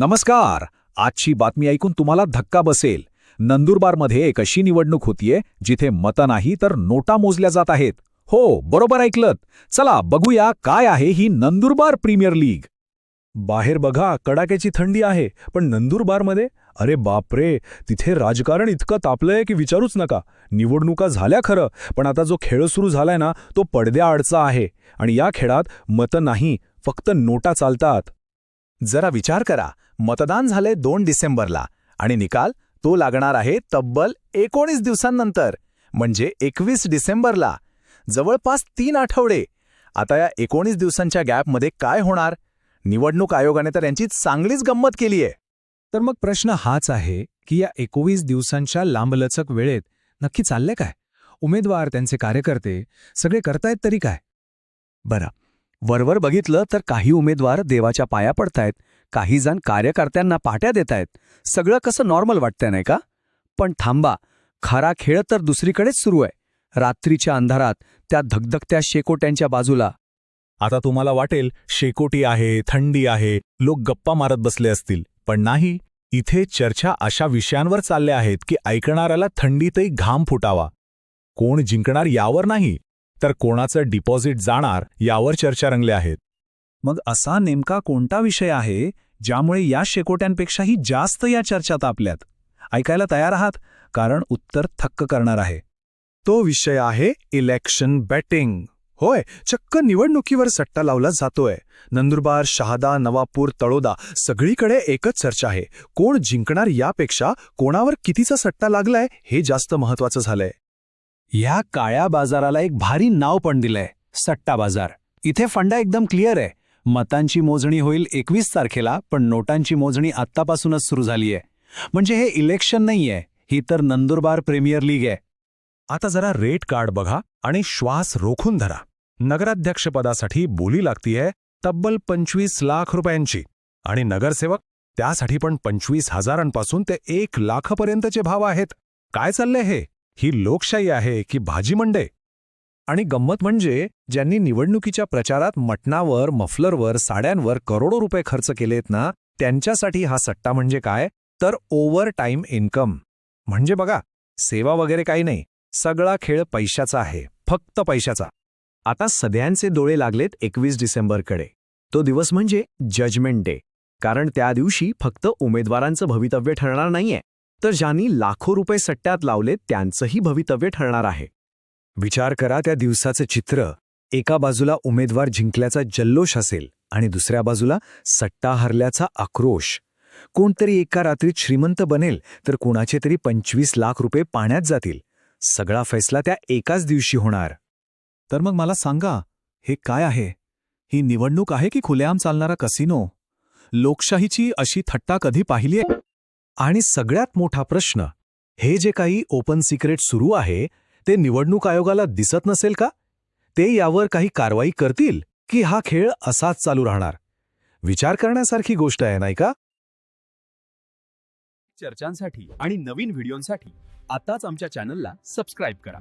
नमस्कार. आजची बातमी ऐकून तुम्हाला धक्का बसेल. नंदुरबारमध्ये एक अशी निवडणूक होतीये जिथे मतं नाही तर नोटा मोजल्या जात आहेत. हो बरोबर ऐकलत. चला बघूया काय आहे ही नंदुरबार प्रीमियर लीग. बाहेर बघा कडाक्याची थंडी आहे पण नंदुरबारमध्ये? अरे बापरे तिथे राजकारण इतकं तापलंय की विचारूच नका. निवडणुका झाल्या खरं पण आता जो खेळ सुरू झालाय ना तो पडद्याआडचा आहे. आणि या खेळात मतं नाही फक्त नोटा चालतात. जरा विचार करा. मतदान झाले दोन डिसेंबरला आणि निकाल तो लागणार आहे तब्बल एकोणीस दिवसांनंतर म्हणजे एकवीस डिसेंबरला. जवळपास तीन आठवडे. आता या एकोणीस दिवसांच्या गॅपमध्ये काय होणार? निवडणूक आयोगाने तर यांची चांगलीच गंमत केली आहे. तर मग प्रश्न हाच आहे की या एकोवीस दिवसांच्या लांबलचक वेळेत नक्की चाललंय काय? उमेदवार त्यांचे कार्यकर्ते सगळे करतायत तरी काय? बरं वरवर बघितलं तर काही उमेदवार देवाच्या पाया पडतायत. काही जण कार्यकर्त्यांना पाट्या देतायत. सगळं कसं नॉर्मल वाटतंय नाही का? पण थांबा खरा खेळ तर दुसरीकडेच सुरू आहे. रात्रीच्या अंधारात त्या धगधगत्या शेकोट्यांच्या बाजूला. आता तुम्हाला वाटेल शेकोटी आहे थंडी आहे लोक गप्पा मारत बसले असतील. पण नाही इथे चर्चा अशा विषयांवर चालल्या आहेत की ऐकणाऱ्याला थंडीतही घाम फुटावा. कोण जिंकणार यावर नाही. तर कोणाचं डिपॉझिट जाणार यावर चर्चा रंगल्या आहेत. मग असा नेमका कोणता विषय आहे ज्यामुळे या शेकोट्यांपेक्षाही जास्त या चर्चा तापल्यात? ऐकायला तयार आहात? कारण उत्तर थक्क करणार आहे. तो विषय आहे इलेक्शन बॅटिंग. होय चक्क निवडणुकीवर सट्टा लावला जातोय. नंदुरबार शहादा नवापूर तळोदा सगळीकडे एकच चर्चा आहे. कोण जिंकणार यापेक्षा कोणावर कितीचा सट्टा लागलाय हे जास्त महत्वाचं झालंय. ह्या काळ्या बाजाराला एक भारी नाव पण दिलंय सट्टा बाजार. इथे फंडा एकदम क्लिअर आहे. मतांची मोजणी होईल एकवीस तारखेला पण नोटांची मोजणी आत्तापासूनच सुरू झालीय. म्हणजे हे इलेक्शन नाहीये ही तर नंदुरबार प्रीमियर लीग आहे. आता जरा रेट कार्ड बघा आणि श्वास रोखून धरा. नगराध्यक्षपदासाठी बोली लागतीये तब्बल पंचवीस लाख रुपयांची. आणि नगरसेवक त्यासाठी पण पंचवीस हजारांपासून ते एक लाखापर्यंतचे भाव आहेत. काय चाललंय हे? ही लोकशाही आहे की भाजी मंडे आणि गंमत म्हणजे ज्यांनी निवडणुकीच्या प्रचारात मटणावर मफलरवर साड्यांवर करोडो रुपये खर्च केलेत ना त्यांच्यासाठी हा सट्टा म्हणजे काय? तर ओव्हर टाईम इन्कम. म्हणजे बघा सेवा वगैरे काही नाही सगळा खेळ पैशाचा आहे फक्त पैशाचा. आता सध्यांचे डोळे लागलेत एकवीस डिसेंबरकडे. तो दिवस म्हणजे जजमेंट डे कारण त्या दिवशी फक्त उमेदवारांचं भवितव्य ठरणार नाहीये. तर ज्यांनी लाखो रुपये सट्ट्यात लावले त्यांचंही भवितव्य ठरणार आहे. विचार करा त्या दिवसाचं चित्र. एका बाजूला उमेदवार जिंकल्याचा जल्लोष असेल आणि दुसऱ्या बाजूला सट्टा हरल्याचा आक्रोश. कोणतरी एका रात्रीत श्रीमंत बनेल तर कुणाचे तरी पंचवीस लाख रुपये पाण्यात जातील. सगळा फैसला त्या एकाच दिवशी होणार. तर मग मला सांगा हे काय आहे? ही निवडणूक आहे की खुलेआम चालणारा कसिनो? लोकशाहीची अशी थट्टा कधी पाहिलीये आणि सगळ्यात मोठा प्रश्न हे जे काही ओपन सिक्रेट सुरू आहे ते निवडणूक आयोगाला दिसत नसेल का? ते यावर काही कारवाई करतील की हा खेळ असाच चालू राहणार? विचार करण्यासारखी गोष्ट आहे नाही का? चर्चांसाठी आणि नवीन व्हिडिओंसाठी आताच आमच्या चॅनलला सबस्क्राईब करा.